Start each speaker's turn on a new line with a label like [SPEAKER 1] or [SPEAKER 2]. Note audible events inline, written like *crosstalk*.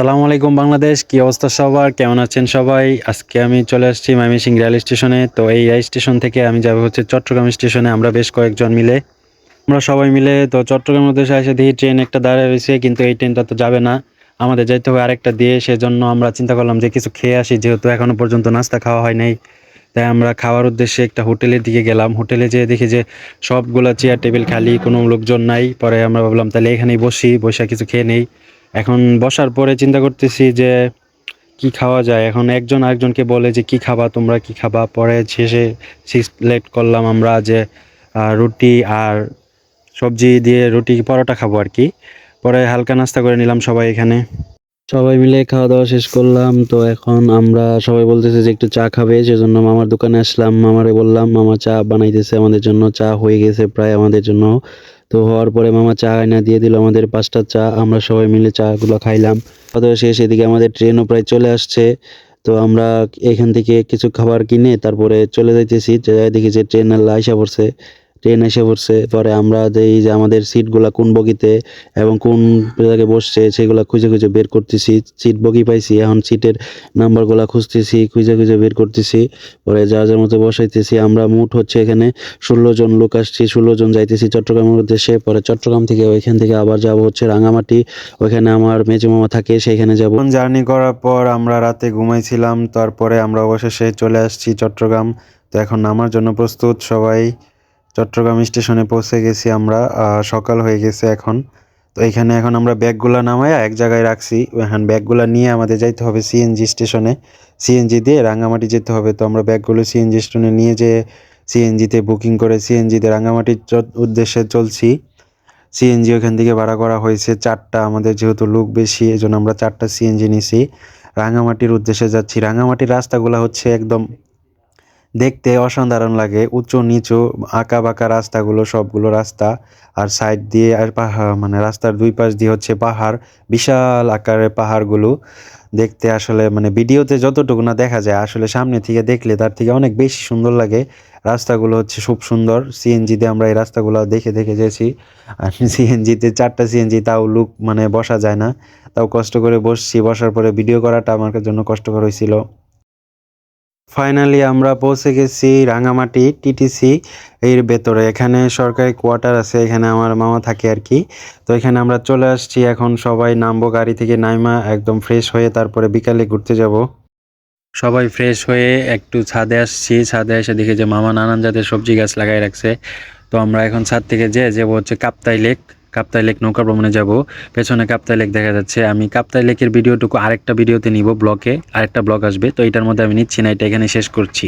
[SPEAKER 1] সালামু আলাইকুম বাংলাদেশ, কি অবস্থা সবার? কেমন আছেন সবাই? আজকে আমি চলে আসছি ময়মনসিংহ রেল স্টেশনে। তো এই রেল স্টেশন থেকে আমি যাব হচ্ছে চট্টগ্রাম স্টেশনে। আমরা বেশ কয়েকজন মিলে। আমরা সবাই মিলে তো চট্টগ্রামের উদ্দেশ্যে এসে দেখি ট্রেন একটা দাঁড়িয়ে রয়েছে, কিন্তু এই ট্রেনটা তো যাবে না। আমাদের যাইতে হবে আরেকটা দিয়ে, সেজন্য আমরা চিন্তা করলাম যে কিছু খেয়ে আসি, যেহেতু এখনও পর্যন্ত নাস্তা খাওয়া হয় নাই। তাই আমরা খাওয়ার উদ্দেশ্যে একটা হোটেলের দিকে গেলাম। হোটেলে যেয়ে দেখি যে সবগুলা চেয়ার টেবিল খালি, কোনো লোকজন নাই। পরে আমরা ভাবলাম তাহলে এখানেই বসি, বসে কিছু খেয়ে নেই। এখন বসার পরে চিন্তা করতেছি যে কি খাওয়া যায়। এখন একজন আরেকজনকে বলে যে, কি খাবা? তোমরা কি খাবা? পরে শেষে সিলেক্ট করলাম আমরা যে রুটি আর সবজি দিয়ে রুটি পরোটা খাব আর কি। পরে হালকা নাস্তা করে নিলাম সবাই এখানে। সবাই মিলে খাওয়া দাওয়া শেষ করলাম। তো এখন আমরা সবাই বলতেছে যে, একটু চা খাবে? সেজন্য মামার দোকানে আসলাম। মামারে বললাম, মামা চা বানাইতেছে আমাদের জন্য। চা হয়ে গেছে প্রায় আমাদের জন্য। তো হওয়ার পরে মামা চা আয়না দিয়ে দিল আমাদের পাঁচটা চা, আমরা সবাই মিলে চাগুলো খাইলাম। দাওয়া শেষ এদিকে আমাদের ট্রেনও প্রায় চলে আসছে। তো আমরা এখান থেকে কিছু খাবার কিনে তারপরে চলে যাইতেছি। দেখি যে ট্রেন আইসা পড়ছে ট্রেন এসে পড়ছে। পরে আমরা দেখি যে আমাদের সিটগুলা কোন বগিতে এবং কোন জায়গায় বসছে সেগুলা খুঁজে খুঁজে বের করতেছি। সিট বগি পাইছি, এখন সিটের নাম্বারগুলা খুঁজতেছি, খুঁজে খুঁজে বের করতেছি। পরে যার যার মতো বসাইতেছি, আমরা মোট হচ্ছে এখানে ষোলো জন লোক আসছি, ষোলো জন যাইতেছি চট্টগ্রামের উদ্দেশ্যে। পরে চট্টগ্রাম থেকে ওইখান থেকে আবার যাব হচ্ছে রাঙামাটি। ওইখানে আমার মামা থাকে, সেইখানে যাব। জার্নি করার পর আমরা রাতে ঘুমাইছিলাম, তারপরে আমরা অবশেষে চলে আসছি চট্টগ্রাম। তো এখন নামার জন্য প্রস্তুত সবাই। চট্টগ্রাম স্টেশনে পৌঁছে গেছি আমরা সকাল হয়ে গেছে এখন। তো এখানে এখন আমরা ব্যাগগুলো নামায়া এক জায়গায় রাখছি। এখন ব্যাগগুলো নিয়ে আমাদের যাইতে হবে সিএনজি স্টেশনে। সিএনজি দিয়ে রাঙামাটি যেতে হবে। তো আমরা ব্যাগগুলো সিএনজি স্টেশনে নিয়ে যেয়ে সিএনজিতে বুকিং করে সিএনজিতে রাঙামাটির উদ্দেশ্যে চলছি। সিএনজি ওখান থেকে ভাড়া করা হয়েছে চারটা। আমাদের যেহেতু লোক বেশি এই জন্য আমরা চারটা সিএনজি নিছি। রাঙামাটির উদ্দেশ্যে যাচ্ছি। রাঙামাটির রাস্তাগুলো হচ্ছে একদম দেখতে অসাধারণ লাগে। উঁচু, নিচু আঁকা বাঁকা রাস্তাগুলো, সবগুলো রাস্তা। আর সাইড দিয়ে আর পাহাড় মানে রাস্তার দুই পাশ দিয়ে হচ্ছে পাহাড়, বিশাল আকারের পাহাড়গুলো। দেখতে আসলে মানে ভিডিওতে যতটুকু না দেখা যায়, আসলে সামনে থেকে দেখলে তার থেকে অনেক বেশি সুন্দর লাগে। রাস্তাগুলো হচ্ছে খুব সুন্দর। সিএনজিতে আমরা এই রাস্তাগুলো দেখে দেখে গেছি আর *laughs* সিএনজিতে চারটা সিএনজি তাও লুক মানে বসা যায় না। তাও কষ্ট করে বসছি। বসার পরে ভিডিও করাটা আমার জন্য কষ্টকর হয়েছিল। ফাইনালি আমরা পৌঁছে গেছি রাঙামাটি টিটিসি এর ভেতরে। এখানে সরকারি কোয়ার্টার আছে, এখানে আমার মামা থাকে আর কি। তো এখানে আমরা চলে আসছি, এখন সবাই নামবো গাড়ি থেকে, নাইমা একদম ফ্রেশ হয়ে তারপরে বিকালে ঘুরতে যাব। সবাই ফ্রেশ হয়ে একটু ছাদে আসছি, ছাদে এসে দেখি যে মামা নানান জাতের সবজি গাছ লাগাই রাখছে। তো আমরা এখন ছাদ থেকে যে যাব হচ্ছে কাপ্তাই লেক। কাপ্তাই লেক নৌকা ভ্রমণে যাব। পেছনে কাপ্তাই লেক দেখা যাচ্ছে। আমি কাপ্তাই লেকের ভিডিওটুকু আরেকটা ভিডিওতে নিব ব্লকে। আরেকটা ব্লক আসবে। তো এটার মধ্যে আমি নিচ্ছি না, এটা এখানে শেষ করছি।